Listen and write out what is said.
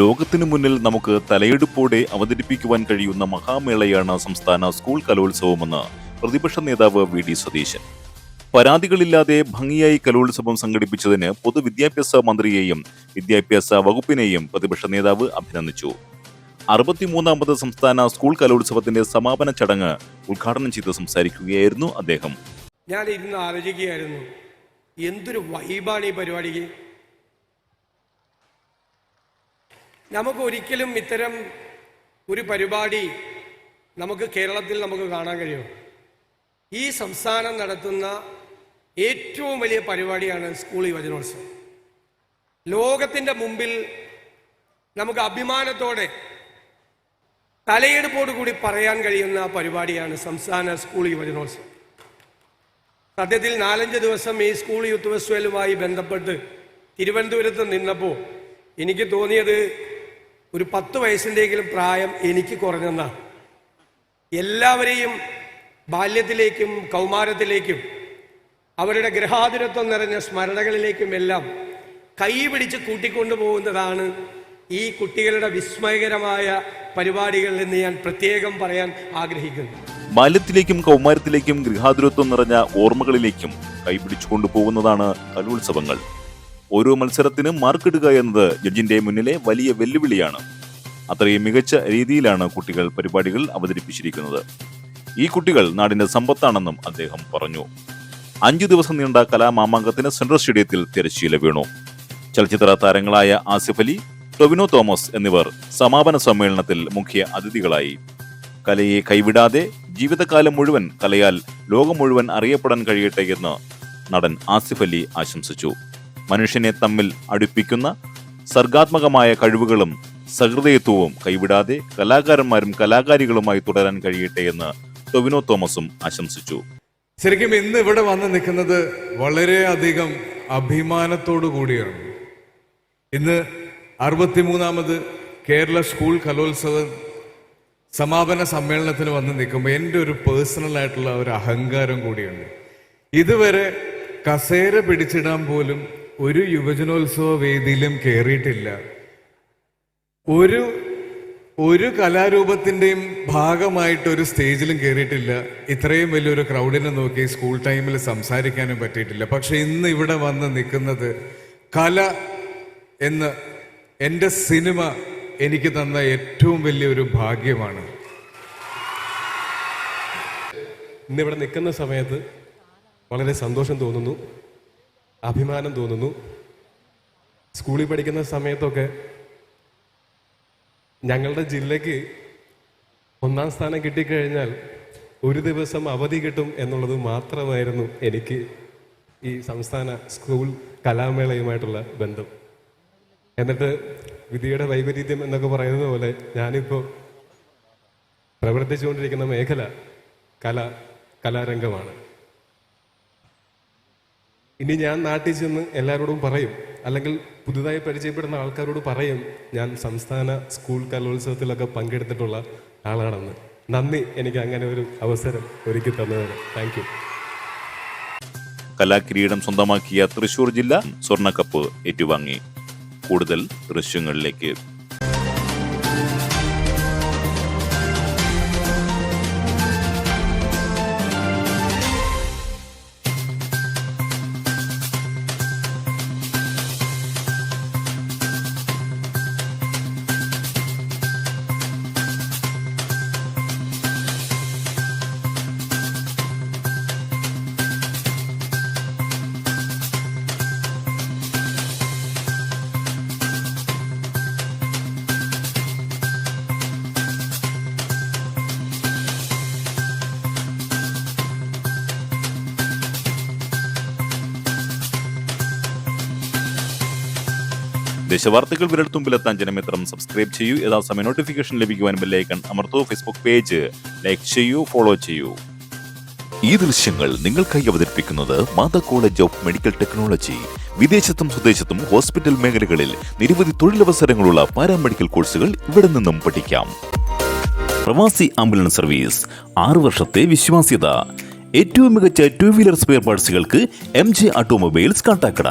ലോകത്തിനു മുന്നിൽ നമുക്ക് തലയെടുപ്പോടെ അവതരിപ്പിക്കുവാൻ കഴിയുന്ന മഹാമേളയാണ് സംസ്ഥാന സ്കൂൾ കലോത്സവമെന്ന് പ്രതിപക്ഷ നേതാവ് വി ഡി സതീശൻ. പരാതികളില്ലാതെ ഭംഗിയായി കലോത്സവം സംഘടിപ്പിച്ചതിന് പൊതുവിദ്യാഭ്യാസ മന്ത്രിയെയും വിദ്യാഭ്യാസ വകുപ്പിനെയും പ്രതിപക്ഷ നേതാവ് അഭിനന്ദിച്ചു. അറുപത്തിമൂന്നാമത് സംസ്ഥാന സ്കൂൾ കലോത്സവത്തിന്റെ സമാപന ചടങ്ങ് ഉദ്ഘാടനം ചെയ്ത് സംസാരിക്കുകയായിരുന്നു അദ്ദേഹം. ഞാൻ ഇരുന്ന് ആലോചിക്കുകയായിരുന്നു. എന്തൊരു വൈബാണ് ഈ പരിപാടിക്ക്? നമുക്ക് ഒരിക്കലും ഇത്തരം ഒരു പരിപാടി നമുക്ക് കേരളത്തിൽ നമുക്ക് കാണാൻ കഴിയും ഈ സംസ്ഥാനം നടത്തുന്ന ഏറ്റവും വലിയ പരിപാടിയാണ് സ്കൂൾ യുവജനോത്സവം. ലോകത്തിന്റെ മുമ്പിൽ നമുക്ക് അഭിമാനത്തോടെ കൂടി പറയാൻ കഴിയുന്ന പരിപാടിയാണ് സംസ്ഥാന സ്കൂൾ യുവജനോത്സവം. സത്യത്തിൽ നാലഞ്ച് ദിവസം ഈ സ്കൂൾ യൂത്ത് ബന്ധപ്പെട്ട് തിരുവനന്തപുരത്ത് നിന്നപ്പോൾ എനിക്ക് തോന്നിയത് ഒരു പത്ത് വയസ്സിന്റെയെങ്കിലും പ്രായം എനിക്ക് കുറഞ്ഞെന്നാണ് എല്ലാവരെയും ബാല്യത്തിലേക്കും കൗമാരത്തിലേക്കും അവരുടെ ഗ്രഹാതുരത്വം നിറഞ്ഞ സ്മരണകളിലേക്കും എല്ലാം കൈപിടിച്ച് കൂട്ടിക്കൊണ്ടുപോകുന്നതാണ് ഈ കുട്ടികളുടെ വിസ്മയകരമായ പരിപാടികൾ എന്ന് ഞാൻ പ്രത്യേകം പറയാൻ ആഗ്രഹിക്കുന്നു. ബാല്യത്തിലേക്കും കൗമാരത്തിലേക്കും ഗൃഹാതുരത്വം നിറഞ്ഞ ഓർമ്മകളിലേക്കും കൈപിടിച്ചു കൊണ്ടുപോകുന്നതാണ് കലോത്സവങ്ങൾ. ഓരോ മത്സരത്തിനും മാർക്കിടുക എന്നത് ജഡ്ജിന്റെ മുന്നിലെ വലിയ വെല്ലുവിളിയാണ്. അത്രയും മികച്ച രീതിയിലാണ് കുട്ടികൾ പരിപാടികൾ അവതരിപ്പിച്ചിരിക്കുന്നത്. ഈ കുട്ടികൾ നാടിന്റെ സമ്പത്താണെന്നും അദ്ദേഹം പറഞ്ഞു. അഞ്ചു ദിവസം നീണ്ട കലാമാമാങ്കത്തിന് സെൻട്രൽ സ്റ്റേഡിയത്തിൽ തിരശ്ശീല വീണു. ചലച്ചിത്ര താരങ്ങളായ ആസിഫ് അലി ടൊവിനോ തോമസ് എന്നിവർ സമാപന സമ്മേളനത്തിൽ മുഖ്യ അതിഥികളായി. കലയെ കൈവിടാതെ ജീവിതകാലം മുഴുവൻ കലയാൽ ലോകം മുഴുവൻ അറിയപ്പെടാൻ കഴിയട്ടെ എന്ന് നടൻ ആസിഫ് അലി ആശംസിച്ചു. മനുഷ്യനെ തമ്മിൽ അടുപ്പിക്കുന്ന സർഗാത്മകമായ കഴിവുകളും സഹൃദയത്വവും കൈവിടാതെ കലാകാരന്മാരും കലാകാരികളുമായി തുടരാൻ കഴിയട്ടെ എന്ന് ടൊവിനോ തോമസും ആശംസിച്ചു. ശരിക്കും ഇന്ന് ഇവിടെ വന്ന് നിൽക്കുന്നത് വളരെയധികം അഭിമാനത്തോടു കൂടിയാണ്. ഇന്ന് അറുപത്തിമൂന്നാമത് കേരള സ്കൂൾ കലോത്സവ സമാപന സമ്മേളനത്തിന് വന്ന് നിൽക്കുമ്പോൾ എന്റെ ഒരു പേഴ്സണൽ ആയിട്ടുള്ള ഒരു അഹങ്കാരം കൂടിയുണ്ട്. ഇതുവരെ കസേര പിടിച്ചിടാൻ പോലും ഒരു യുവജനോത്സവ വേദിയിലും കയറിയിട്ടില്ല ഒരു ഒരു കലാരൂപത്തിന്റെയും ഭാഗമായിട്ട് ഒരു സ്റ്റേജിലും കയറിയിട്ടില്ല ഇത്രയും വലിയൊരു ക്രൗഡിനെ നോക്കി സ്കൂൾ ടൈമിൽ സംസാരിക്കാനും പറ്റിയിട്ടില്ല. പക്ഷെ ഇന്ന് ഇവിടെ വന്ന് നിൽക്കുന്നത് കല എന്ന് എന്റെ സിനിമ എനിക്ക് തന്ന ഏറ്റവും വലിയൊരു ഭാഗ്യമാണ്. ഇന്നിവിടെ നിൽക്കുന്ന സമയത്ത് വളരെ സന്തോഷം തോന്നുന്നു. അഭിമാനം തോന്നുന്നു. സ്കൂളിൽ പഠിക്കുന്ന സമയത്തൊക്കെ ഞങ്ങളുടെ ജില്ലയ്ക്ക് ഒന്നാം സ്ഥാനം കിട്ടിക്കഴിഞ്ഞാൽ ഒരു ദിവസം അവധി കിട്ടും എന്നുള്ളത് മാത്രമായിരുന്നു എനിക്ക് ഈ സംസ്ഥാന സ്കൂൾ കലാമേളയുമായിട്ടുള്ള ബന്ധം. എന്നിട്ട് വിധിയുടെ വൈപരീത്യം എന്നൊക്കെ പറയുന്നത് പോലെ ഞാനിപ്പോൾ പ്രവർത്തിച്ചുകൊണ്ടിരിക്കുന്ന മേഖല കല കലാരംഗമാണ്. ഇനി ഞാൻ നാട്ടിൽ ചെന്ന് എല്ലാവരോടും പറയും. അല്ലെങ്കിൽ പുതുതായി പരിചയപ്പെടുന്ന ആൾക്കാരോട് പറയും. ഞാൻ സംസ്ഥാന സ്കൂൾ കലോത്സവത്തിലൊക്കെ പങ്കെടുത്തിട്ടുള്ള ആളാണെന്ന്. നന്ദി. എനിക്ക് അങ്ങനെ ഒരു അവസരം ഒരുക്കി തന്നതിന്. Thank you. കലാകിരീടം സ്വന്തമാക്കിയ തൃശൂർ ജില്ല സ്വർണക്കപ്പ് ഏറ്റുവാങ്ങി. കൂടുതൽ ദൃശ്യങ്ങളിലേക്ക് ദേശവാർത്തകൾ വിരൽത്തുമ്പിലെത്താൻ ജനമിത്രം സബ്സ്ക്രൈബ് ചെയ്യൂ. യഥാസമയം നോട്ടിഫിക്കേഷൻ ലഭിക്കുവാൻ ബെല്ലൈക്കൺ അമർത്തൂ. ഫേസ്ബുക്ക് പേജ് ലൈക്ക് ചെയ്യൂ ഫോളോ ചെയ്യൂ. ഈ ദൃശ്യങ്ങൾ നിങ്ങൾക്കായി അവതരിപ്പിക്കുന്നത് Matha college of medical technology വിദേശത്തും സ്വദേശത്തും ഹോസ്പിറ്റൽ മേഖലകളിൽ നിരവധി തൊഴിലവസരങ്ങളുള്ള പാരാമെഡിക്കൽ കോഴ്സുകൾ ഇവിടെ നിന്നും പഠിക്കാം. പ്രവാസി ആംബുലൻസ് സർവീസ് ആറു വർഷത്തെ വിശ്വാസ്യത. ഏറ്റവും മികച്ച ടു വീലർ സ്പെയർ പാർട്സുകൾക്ക് എം ജെ ഓട്ടോമൊബൈൽസ് കാട്ടാക്കട